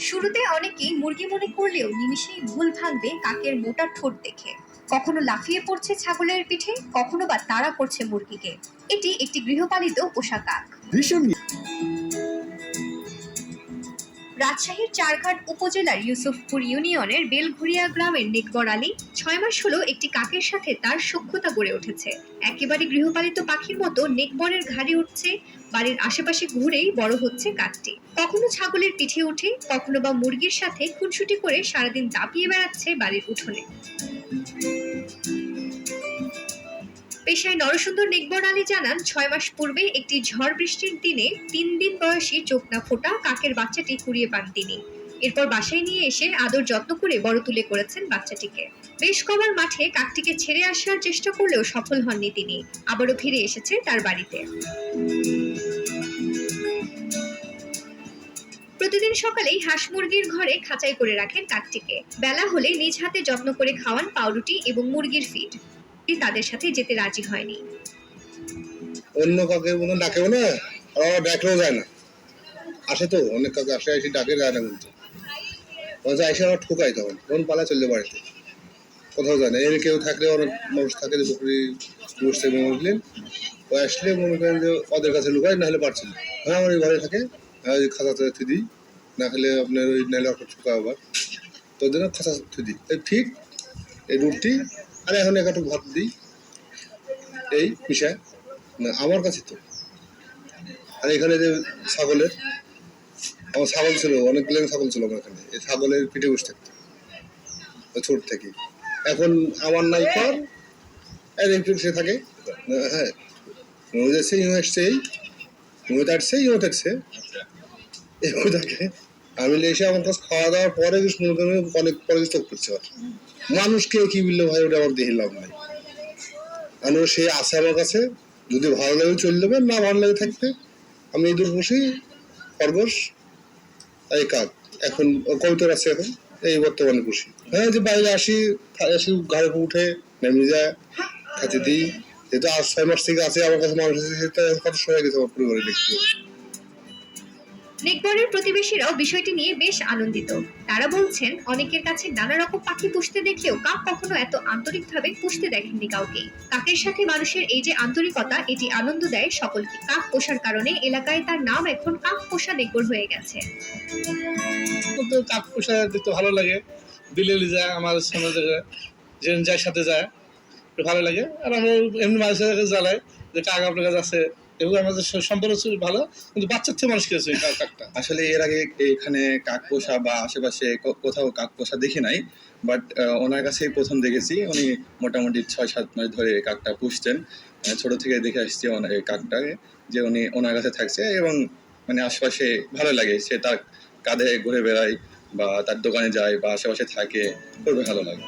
শুরুতে অনেকেই মুরগি মনে করলেও নিমিষেই ভুল ভাঙবে কাকের মোটা ঠোঁট দেখে। কখনো লাফিয়ে পড়ছে ছাগলের পিঠে, কখনো বা তাড়া করছে মুরগিকে। এটি একটি গৃহপালিত পোষা কাক। ভীষণ রাজশাহীর চারঘাট উপজেলার ইউসুফপুর ইউনিয়নের বেলঘুরিয়া গ্রামের নেকবর আলী ছয় মাস হলো একটি কাকের সাথে তার সখ্যতা গড়ে উঠেছে। একেবারে গৃহপালিত পাখির মতো নেকবরের ঘাড়ে উঠছে, বাড়ির আশেপাশে ঘুরেই বড় হচ্ছে কাকটি। কখনো ছাগলের পিঠে উঠে, কখনো বা মুরগির সাথে খুনসুটি করে সারাদিন দাপিয়ে বেড়াচ্ছে বাড়ির উঠোনে। পেশায় নরসুন্দর নেকবর আলী জানান, ছয় মাস পূর্বে একটি ঝড় বৃষ্টির দিনে তিন দিন বয়সী চোখ না ফোটা কাকের বাচ্চাটি কুড়িয়ে পান তিনি। এরপর বাসায় নিয়ে এসে আদর যত্ন করে বড় তুলে করেছেন বাচ্চাটিকে। বেশ কবার মাঠে কাকটিকে ছেড়ে আসার চেষ্টা করলেও সফল হননি তিনি। আবারও ফিরে এসেছে তার বাড়িতে। প্রতিদিন সকালেই হাঁস মুরগির ঘরে খাঁচাই করে রাখেন কাকটিকে। বেলা হলে নিজ হাতে যত্ন করে খাওয়ান পাউরুটি এবং মুরগির ফিড। তাদের সাথে যেতে রাজি হয়নি। অন্য কাকের মতো ডাকেও না আর আবার ডাকলেও যায় না। আসে তো, অনেক কাকে আসে, এসে ডাকে, যায় না কিন্তু বলছে এসে আবার ঠোকাই তখন তখন পালা চললে বাড়িতে। কোথাও যায় না। এর কেউ থাকলে অনেক মানুষ থাকে যে পুকুরি বসতে বুঝলেন ও আসলে মনে করেন যে ওদের কাছে লুকায়, না হলে পারছে না। হ্যাঁ আমার এই ঘরে থাকে। হ্যাঁ ওই খাঁচাতে থুই দিই। না হলে আপনার ওই নাহলে অটো ঠোকা আবার। তো ওদের না খাঁচা থুই দিই। ঠিক, এই রুটি আর এখন একটু ভাত দিই। এই মিশায় না, আমার কাছে তো। আর এখানে যে ছাগলের, আমার ছাগল ছিল অনেক অনেকগুলো ছাগল ছিল আমার এখানে। এই ছাগলের পিঠে বসে থাকতো ছোট থেকে। এখন আমার নাই পর একটু সে থাকে। হ্যাঁ। যাচ্ছে ইউ আসছে এই ইউ তাটছে ইউ তাটছে এও থাকে আমি এসে আমার কাছে খাওয়া দাওয়ার পরে করেন অনেক পরে চোখ পড়ছে মানুষকে কি বলল ভাই, ওটা আমার দেখে লাভ নাই। আমি সে আছে আমার কাছে, যদি ভালো লাগে চলে যাবে, না ভালো লাগে থাকবে আমি এই দূর বসি খরগোশ এই কাক। এখন কবিতর আছে এখন, এই বর্তমানে বসি হ্যাঁ যে বাইরে আসি আসি ঘরে উঠে, নেমে যায়, খাতে দিই। যেহেতু আজ ছয় মাস থেকে আছে, আমার কাছে মানুষ কত সময় গেছে আমার পরিবারে দেখতে। নেকবরের প্রতিবেশীরাও বিষয়টি নিয়ে বেশ আনন্দিত। তারা বলছেন, অনেকের কাছে নানা রকম পাখি পুষতে দেখলেও কাক কখনো এত আন্তরিকভাবে পুষতে দেখেননি কাউকে। কাকের সাথে মানুষের এই যে আন্তরিকতা, এটি আনন্দ দেয় সকলকে। কাক পোষার কারণে এলাকায় তার নাম এখন কাক পোষা নেকবর হয়ে গেছে। কাক পোষা দেখতে ভালো লাগে। দিলে যায়, আমার সামনে জায়গায় যে যার সাথে যায় ভালো লাগে। আর আমরা এমনি মাঝে সাথে জ্বালাই যে কাক আপনার কাছে আছে এবং আমাদের সম্পর্ক ছিল ভালো কিন্তু বাচ্চার থেকে মানুষ খেয়েছে কাকটা। আসলে এর আগে এখানে কাক পোষা বা আশেপাশে কোথাও কাক পোষা দেখি নাই বাট ওনার কাছেই প্রথম দেখেছি। উনি মোটামুটি ছয় সাত মাস ধরে কাকটা পুষতেন আহ, ছোট থেকে দেখে আসছি ওনার কাকটাকে যে উনি ওনার কাছে থাকছে এবং মানে আশেপাশে ভালো লাগে। সে তার কাঁধে ঘুরে বেড়ায় বা তার দোকানে যায় বা আশেপাশে থাকে খুবই ভালো লাগে।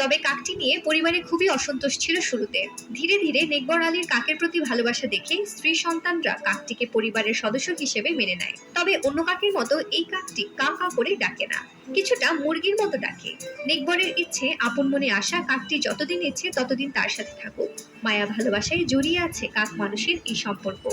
তবে কাকটি নিয়ে পরিবারে খুবই অসন্তোষ ছিল শুরুতে। ধীরে ধীরে নেকবর আলীর কাকের প্রতি ভালোবাসা দেখে স্ত্রী সন্তানরা কাকটিকে পরিবারের সদস্য হিসেবে মেনে নেয়। তবে অন্য কাকের মতো এই কাকটি কা কা করে ডাকে না। কিছুটা মুরগির মতো ডাকে। নেকবরের ইচ্ছে, আপন মনে আসা কাকটি যতদিন ইচ্ছে ততদিন তার সাথে থাকুক। মায়া ভালোবাসায় জড়িয়ে আছে কাক মানুষের এই সম্পর্ক।